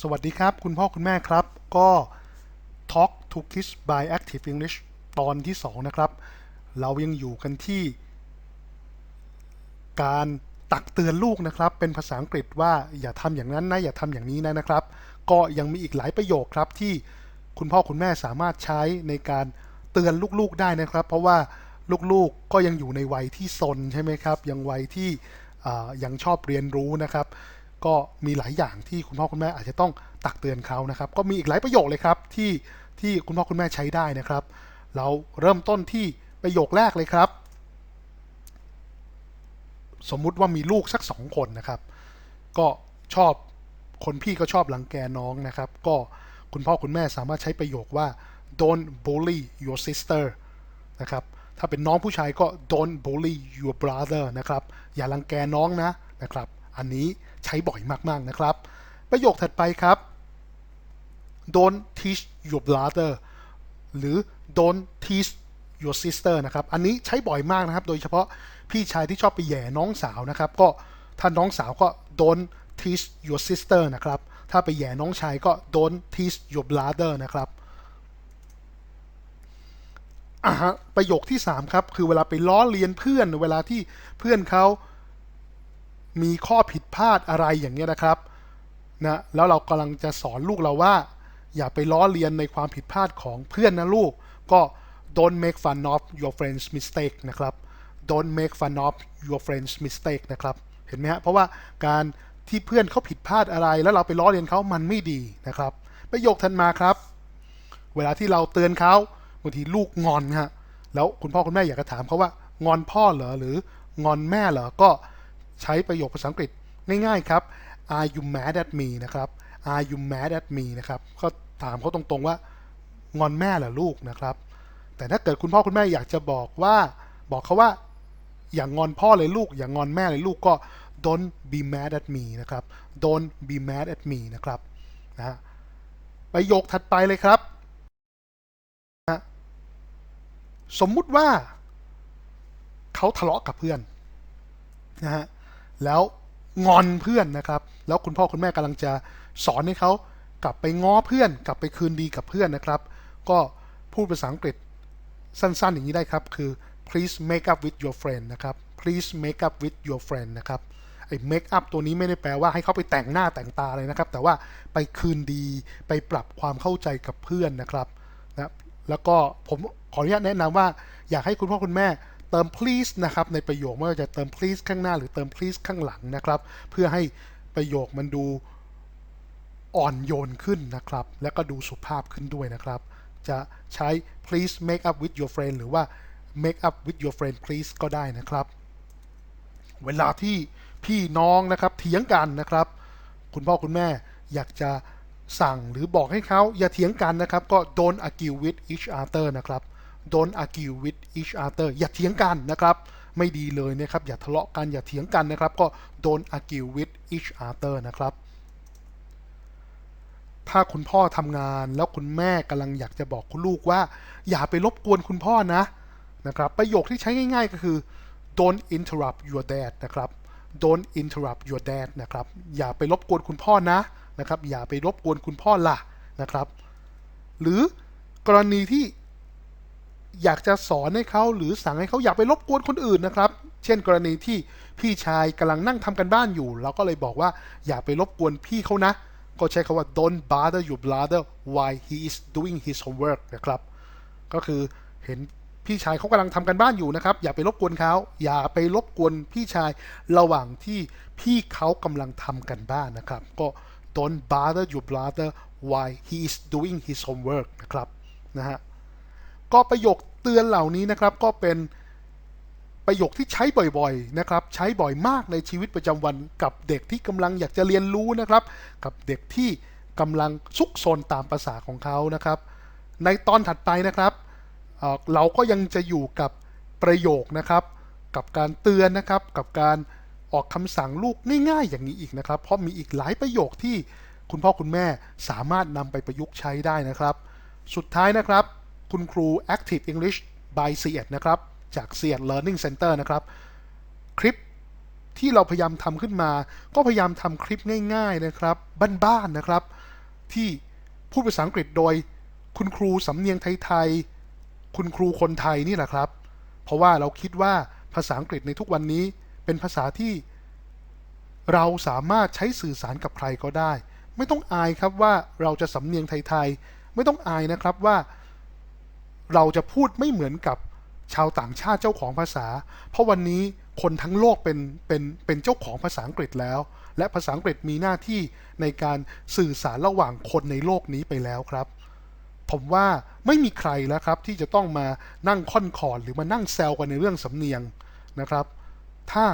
สวัสดีครับ คุณพ่อคุณแม่ครับ ก็ Talk to Kids by Active English ตอนที่ 2 นะครับ เรายังอยู่กันที่ การตักเตือนลูกนะครับ เป็นภาษาอังกฤษว่าอย่าทำอย่างนั้นนะ อย่าทำอย่างนี้นะนะครับ ก็ยังมีอีกหลายประโยคครับที่คุณพ่อคุณแม่สามารถใช้ในการเตือนลูกๆได้นะครับ เพราะว่าลูกๆก็ยังอยู่ในวัยที่ซนใช่ไหมครับ ยังวัยที่ยังชอบเรียนรู้นะครับ ก็มีหลายอย่างที่คุณพ่อคุณแม่อาจจะต้องตักเตือนเขานะครับ ก็มีอีกหลายประโยคเลยครับที่ที่คุณพ่อคุณแม่ใช้ได้นะครับ เราเริ่มต้นที่ประโยคแรกเลยครับ สมมุติว่ามีลูกสักสองคนนะครับ ก็ชอบคนพี่ก็ชอบรังแกน้องนะครับ ก็คุณพ่อคุณแม่สามารถใช้ประโยคว่า don't bully your sister นะครับ ถ้าเป็นน้องผู้ชายก็ don't bully your brother นะครับ อย่ารังแกน้องนะนะครับ อันนี้ใช้บ่อยมาก ๆ นะครับ ประโยคถัดไปครับ don't teach your brother หรือ don't teach your sister นะครับ อันนี้ใช้บ่อยมากนะครับ โดยเฉพาะพี่ชายที่ชอบไปแย่น้องสาวนะครับ ก็ถ้าน้องสาวก็ don't teach your sister นะครับ ถ้าไปแย่น้องชายก็ don't teach your brother นะครับประโยคที่ 3 ครับ คือเวลาไปล้อเลียนเพื่อน เวลาที่เพื่อนเขา มีข้อผิดพลาดอะไรอย่างเงี้ยนะครับนะแล้วเรากำลังจะสอนลูกเราว่า อย่าไปล้อเลียนในความผิดพลาดของเพื่อนนะลูก ก็ don't make fun of your friend's mistake นะครับ don't make fun of your friend's mistake นะครับเห็นไหมฮะเพราะว่าการที่เพื่อนเขาผิดพลาดอะไร แล้วเราไปล้อเลียนเขามันไม่ดีนะครับประโยคถัดมาครับ เวลาที่เราเตือนเขาบางทีลูกงอนฮะแล้วคุณพ่อคุณแม่อยากจะถามเขาว่า งอนพ่อเหรอหรืองอนแม่เหรอก็ ใช้ประโยคภาษาอังกฤษง่ายๆครับ are you mad at me นะครับ are you mad at me นะครับ ก็ถามเขาตรงๆว่างอนแม่เหรอลูกนะครับ แต่ถ้าเกิดคุณพ่อคุณแม่อยากจะบอกว่าบอกเขาว่าอย่างงอนพ่อเลยลูก อย่างงอนแม่เลยลูกก็ don't be mad at me นะครับ don't be mad at me นะครับนะฮะประโยคถัดไปเลยครับนะสมมุติว่าเขาทะเลาะกับเพื่อนนะฮะ แล้วงอนเพื่อนนะครับ แล้วคุณพ่อคุณแม่กำลังจะสอนให้เขากลับไปง้อเพื่อน กลับไปคืนดีกับเพื่อนนะครับ ก็พูดภาษาอังกฤษสั้นๆ อย่างนี้ได้ครับ คือ please make up with your friend นะครับ please make up with your friend นะครับไอ้ make up ตัวนี้ไม่ได้แปลว่าให้เขาไปแต่งหน้าแต่งตาเลยนะครับ แต่ว่าไปคืนดีไปปรับความเข้าใจกับเพื่อนนะครับนะแล้วก็ผมขออนุญาตแนะนำว่าอยากให้คุณพ่อคุณแม่ เติม please นะครับในประโยคไม่ว่าจะเติม please ข้างหน้าหรือเติม please ข้างหลังนะครับ เพื่อให้ประโยคมันดูอ่อนโยนขึ้นนะครับ และก็ดูสุภาพขึ้นด้วยนะครับ จะใช้ please make up with your friend หรือว่า make up with your friend please ก็ได้นะครับ เวลาที่พี่น้องนะครับเถียงกันนะครับ คุณพ่อคุณแม่อยากจะสั่งหรือบอกให้เขาอย่าเถียงกันนะครับ ก็ don't argue with each other นะครับ don't argue with each other อย่าเถียงกันนะครับ ไม่ดีเลยนะครับ อย่าทะเลาะกันอย่าเถียงกันนะครับ ก็ don't argue with each other นะครับ ถ้าคุณพ่อทำงานแล้วคุณแม่กำลังอยากจะบอกคุณลูกว่า อย่าไปรบกวนคุณพ่อนะนะครับ ประโยคที่ใช้ง่ายๆก็คือ don't interrupt your dad นะครับ don't interrupt your dad นะครับ อย่าไปรบกวนคุณพ่อนะนะครับ อย่าไปรบกวนคุณพ่อล่ะนะครับ หรือกรณีที่ อยากจะสอนให้เขาหรือสั่งให้เขาอย่าไปรบกวนคนอื่นนะครับ เช่นกรณีที่พี่ชายกำลังนั่งทำกันบ้านอยู่ เราก็เลยบอกว่าอย่าไปรบกวนพี่เขานะ ก็ใช้คาว่า don't bother your brother while he is doing his homework นะครับ ก็คือเห็นพี่ชายเขากำลังทำกันบ้านอยู่นะครับ อย่าไปรบกวนเขาอย่าไปรบกวนพี่ชายระหว่างที่พี่เขากำลังทำกันบ้านนะครับ ก็ don't bother your brother while he is doing his homework นะครับนะฮะ ก็ประโยคเตือนเหล่านี้นะครับก็เป็นประโยคที่ใช้บ่อยๆนะครับ ใช้บ่อยมากในชีวิตประจำวันกับเด็กที่กำลังอยากจะเรียนรู้นะครับ กับเด็กที่กำลังซุกซนตามภาษาของเขานะครับ ในตอนถัดไปนะครับเเราก็ยังจะอยู่กับประโยคนะครับ กับการเตือนนะครับ กับการออกคำสั่งลูกง่ายๆ อย่างนี้อีกนะครับ เพราะมีอีกหลายประโยคที่คุณพ่อคุณแม่สามารถนำไปประยุกต์ใช้ได้นะครับ สุดท้ายนะครับ คุณครู Active English by เสียดนะครับ จากเสียด Learning Center นะครับ คลิปที่เราพยายามทำขึ้นมา ก็พยายามทำคลิปง่าย ๆนะครับ บ้านๆนะครับ ที่พูดภาษาอังกฤษโดย คุณครูสำเนียงไทยๆ คุณครูคนไทยนี่แหละครับ เพราะว่าเราคิดว่าภาษาอังกฤษในทุกวันนี้เป็นภาษาที่ เราสามารถใช้สื่อสารกับใครก็ได้ ไม่ต้องอายครับว่าเราจะสำเนียงไทยๆ ไม่ต้องอายนะครับว่า เราจะพูดไม่เหมือนกับชาวต่างชาติเจ้าของภาษา เพราะวันนี้คนทั้งโลกเป็นเป็นเป็นเจ้าของภาษาอังกฤษแล้ว และภาษาอังกฤษมีหน้าที่ในการสื่อสารระหว่างคนในโลกนี้ไปแล้วครับ ผมว่าไม่มีใครแล้วครับที่จะต้องมานั่งค่อนคอดหรือมานั่งแซวกันในเรื่องสำเนียงนะครับ ถ้า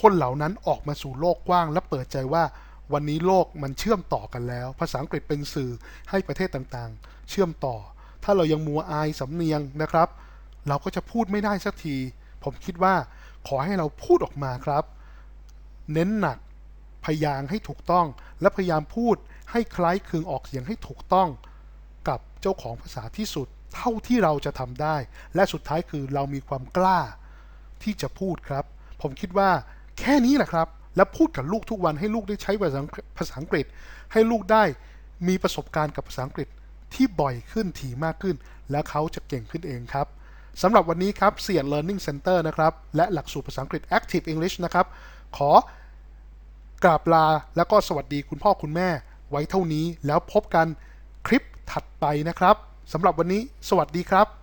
คนเหล่านั้นออกมาสู่โลกกว้าง และเปิดใจว่าวันนี้โลกมันเชื่อมต่อกันแล้ว ภาษาอังกฤษเป็นสื่อให้ประเทศต่างๆ เชื่อมต่อ ถ้าเรายังมัวอายสำเนียงนะครับ เราก็จะพูดไม่ได้สักที ผมคิดว่าขอให้เราพูดออกมาครับ เน้นหนักพยางค์ให้ถูกต้อง และพยายามพูดให้คล้ายคลึงออกเสียงให้ถูกต้อง กับเจ้าของภาษาที่สุดเท่าที่เราจะทำได้ และสุดท้ายคือเรามีความกล้า ที่จะพูดครับ ผมคิดว่าแค่นี้แหละครับ และพูดกับลูกทุกวันให้ลูกได้ใช้ภาษาภาษาอังกฤษ ให้ลูกได้มีประสบการณ์กับภาษาอังกฤษ ที่บ่อยขึ้นถี่มากขึ้น และเขาจะเก่งขึ้นเองครับสำหรับวันนี้ครับเสียน Learning Center นะครับ และหลักสูตรภาษาอังกฤษ Active English นะครับ ขอกราบลาแล้วก็สวัสดีคุณพ่อคุณแม่ ไว้เท่านี้แล้วพบกันคลิปถัดไปนะครับสำหรับวันนี้ สวัสดีครับ